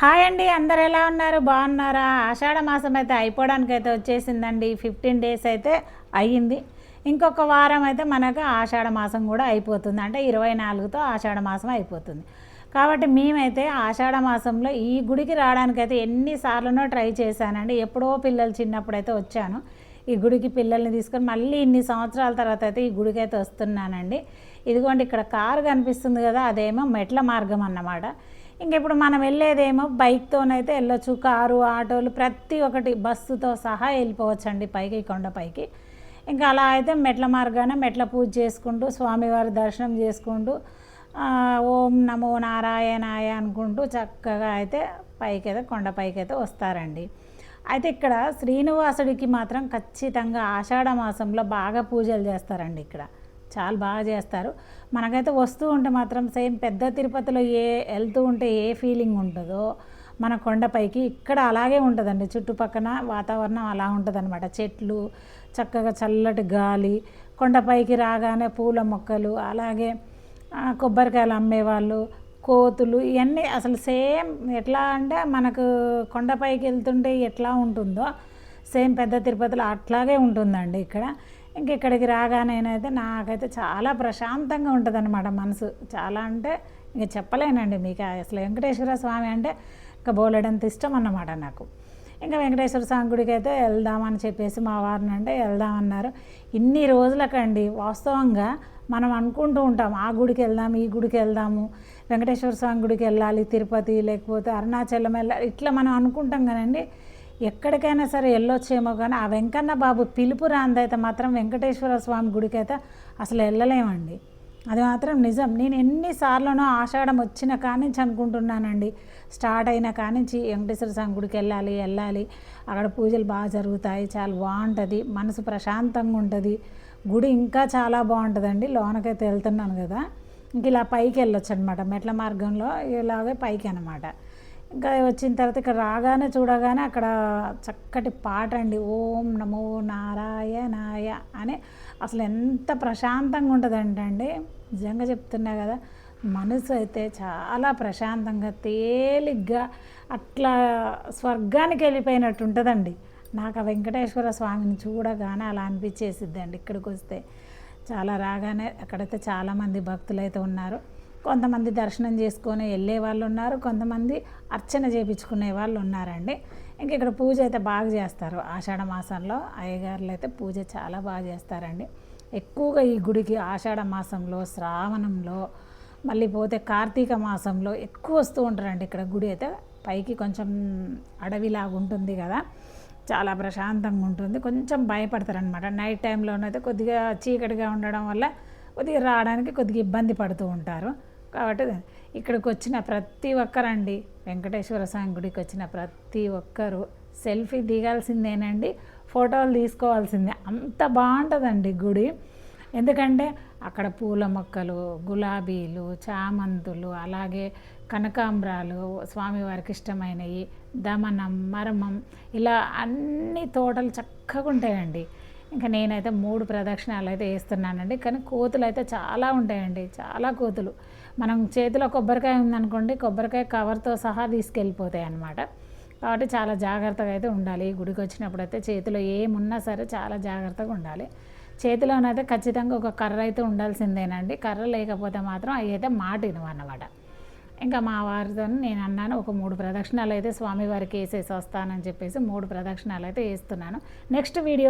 Hi అండి అందరు ఎలా ఉన్నారు? బాగున్నారా? ఆషాఢ మాసం అయితే అయిపోవడానికి అయితే వచ్చేసిందండి. ఫిఫ్టీన్ డేస్ అయితే అయ్యింది. ఇంకొక వారం అయితే మనకు ఆషాఢ మాసం కూడా అయిపోతుంది. అంటే ఇరవై నాలుగుతో ఆషాఢ మాసం అయిపోతుంది. కాబట్టి మేమైతే ఆషాఢ మాసంలో ఈ గుడికి రావడానికైతే ఎన్నిసార్లునో ట్రై చేశానండి. ఎప్పుడో పిల్లలు చిన్నప్పుడు అయితే వచ్చాను. ఈ గుడికి పిల్లల్ని తీసుకొని మళ్ళీ ఇన్ని సంవత్సరాల తర్వాత అయితే ఈ గుడికి అయితే వస్తున్నానండి. ఇదిగోండి ఇక్కడ కారు కనిపిస్తుంది కదా అదేమో మెట్ల మార్గం అన్నమాట. ఇంక ఇప్పుడు మనం వెళ్ళేదేమో బైక్తోనైతే వెళ్ళొచ్చు కారు ఆటోలు ప్రతి ఒక్కటి బస్సుతో సహా వెళ్ళిపోవచ్చండి పైకి కొండపైకి ఇంకా అలా అయితే మెట్ల మార్గాన మెట్ల పూజ చేసుకుంటూ స్వామివారి దర్శనం చేసుకుంటూ ఓం నమో నారాయణాయ అనుకుంటూ చక్కగా అయితే పైకి అయితే కొండపైకి అయితే వస్తారండి. అయితే ఇక్కడ శ్రీనివాసుడికి మాత్రం ఖచ్చితంగా ఆషాఢ మాసంలో బాగా పూజలు చేస్తారండి ఇక్కడ. చాలా బాగా చేస్తారు. మనకైతే వస్తూ ఉంటే మాత్రం సేమ్ పెద్ద తిరుపతిలో ఏ వెళ్తూ ఉంటే ఏ ఫీలింగ్ ఉంటుందో మన కొండపైకి ఇక్కడ అలాగే ఉంటుందండి. చుట్టుపక్కన వాతావరణం అలా ఉంటుందన్నమాట. చెట్లు చక్కగా చల్లటి గాలి కొండపైకి రాగానే పూల మొక్కలు అలాగే కొబ్బరికాయలు అమ్మేవాళ్ళు కోతులు ఇవన్నీ అసలు సేమ్ ఎట్లా అంటే మనకు కొండపైకి వెళ్తుంటే ఎట్లా ఉంటుందో సేమ్ పెద్ద తిరుపతిలో అట్లాగే ఉంటుందండి ఇక్కడ. ఇంక ఇక్కడికి రాగానేనైతే నాకైతే చాలా ప్రశాంతంగా ఉంటుంది అనమాట మనసు. చాలా అంటే ఇంక చెప్పలేనండి మీకు. అసలు వెంకటేశ్వర స్వామి అంటే ఇంకా బోలెడంత ఇష్టం అన్నమాట నాకు. ఇంకా వెంకటేశ్వర స్వామి గుడికి అయితే వెళ్దామని చెప్పేసి మా వారిని అంటే వెళ్దామన్నారు. ఇన్ని రోజులకండి వాస్తవంగా మనం అనుకుంటూ ఉంటాం ఆ గుడికి వెళ్దాం ఈ గుడికి వెళ్దాము వెంకటేశ్వర స్వామి గుడికి వెళ్ళాలి తిరుపతి లేకపోతే అరుణాచలం వెళ్ళాలి ఇట్లా మనం అనుకుంటాం కదండి ఎక్కడికైనా సరే వెళ్ళొచ్చేమో కానీ ఆ వెంకన్న బాబు పిలుపు రాందైతే మాత్రం వెంకటేశ్వర స్వామి గుడికైతే అసలు వెళ్ళలేమండి. అది మాత్రం నిజం. నేను ఎన్నిసార్లునో ఆషాఢం వచ్చిన కానించి అనుకుంటున్నానండి. స్టార్ట్ అయిన కానించి వెంకటేశ్వర స్వామి గుడికి వెళ్ళాలి వెళ్ళాలి. అక్కడ పూజలు బాగా జరుగుతాయి చాలా బాగుంటుంది మనసు ప్రశాంతంగా ఉంటుంది. గుడి ఇంకా చాలా బాగుంటుందండి. లోనకైతే వెళ్తున్నాను కదా. ఇంక ఇలా పైకి వెళ్ళొచ్చు అనమాట మెట్ల మార్గంలో ఇలాగే పైకి అనమాట ఇంకా వచ్చిన తర్వాత ఇక్కడ రాగానే చూడగానే అక్కడ చక్కటి పాట అండి. ఓం నమో నారాయణాయ అని అసలు ఎంత ప్రశాంతంగా ఉంటుందంటండి నిజంగా చెప్తున్నా కదా మనసు అయితే చాలా ప్రశాంతంగా తేలిగ్గా అట్లా స్వర్గానికి వెళ్ళిపోయినట్టు ఉంటుందండి. నాకు ఆ వెంకటేశ్వర స్వామిని చూడగానే అలా అనిపించేసిద్దండి. ఇక్కడికి వస్తే చాలా రాగానే అక్కడైతే చాలామంది భక్తులు అయితే ఉన్నారు. కొంతమంది దర్శనం చేసుకొని వెళ్ళే వాళ్ళు ఉన్నారు కొంతమంది అర్చన చేయించుకునే వాళ్ళు ఉన్నారండి. ఇంక ఇక్కడ పూజ అయితే బాగా చేస్తారు. ఆషాఢ మాసంలో అయ్యగారులు అయితే పూజ చాలా బాగా చేస్తారండి. ఎక్కువగా ఈ గుడికి ఆషాఢ మాసంలో శ్రావణంలో మళ్ళీ పోతే కార్తీక మాసంలో ఎక్కువ వస్తూ ఉంటారండి. ఇక్కడ గుడి అయితే పైకి కొంచెం అడవిలాగా ఉంటుంది కదా చాలా ప్రశాంతంగా ఉంటుంది. కొంచెం భయపడతారనమాట నైట్ టైంలోనైతే కొద్దిగా చీకటిగా ఉండడం వల్ల కొద్దిగా రావడానికి కొద్దిగా ఇబ్బంది పడుతూ ఉంటారు. కాబట్టి ఇక్కడికి వచ్చిన ప్రతి ఒక్కరండి వెంకటేశ్వర స్వామి గుడికి వచ్చిన ప్రతి ఒక్కరు సెల్ఫీ దిగాల్సిందేనండి ఫోటోలు తీసుకోవాల్సిందే. అంత బాగుంటుందండి గుడి. ఎందుకంటే అక్కడ పూల మొక్కలు గులాబీలు చామంతులు అలాగే కనకాంబరాలు స్వామివారికి ఇష్టమైనవి దమనం మరమం ఇలా అన్ని తోటలు చక్కగా ఉంటాయండి. ఇంకా నేనైతే మూడు ప్రదక్షిణాలు అయితే వేస్తున్నానండి కానీ కోతులు అయితే చాలా ఉంటాయండి చాలా కోతులు. మనం చేతిలో కొబ్బరికాయ ఉందనుకోండి కొబ్బరికాయ కవర్తో సహా తీసుకెళ్ళిపోతాయి అన్నమాట. కాబట్టి చాలా జాగ్రత్తగా అయితే ఉండాలి. గుడికి వచ్చినప్పుడు అయితే చేతిలో ఏమున్నా సరే చాలా జాగ్రత్తగా ఉండాలి. చేతిలోనైతే ఖచ్చితంగా ఒక కర్ర అయితే ఉండాల్సిందేనండి. కర్ర లేకపోతే మాత్రం అవి అయితే మాట అన్నమాట. ఇంకా మా వారితో నేను అన్నాను ఒక మూడు ప్రదక్షిణాలు అయితే స్వామివారికి వేసేసి వస్తానని చెప్పేసి మూడు ప్రదక్షిణాలు అయితే వేస్తున్నాను. Next video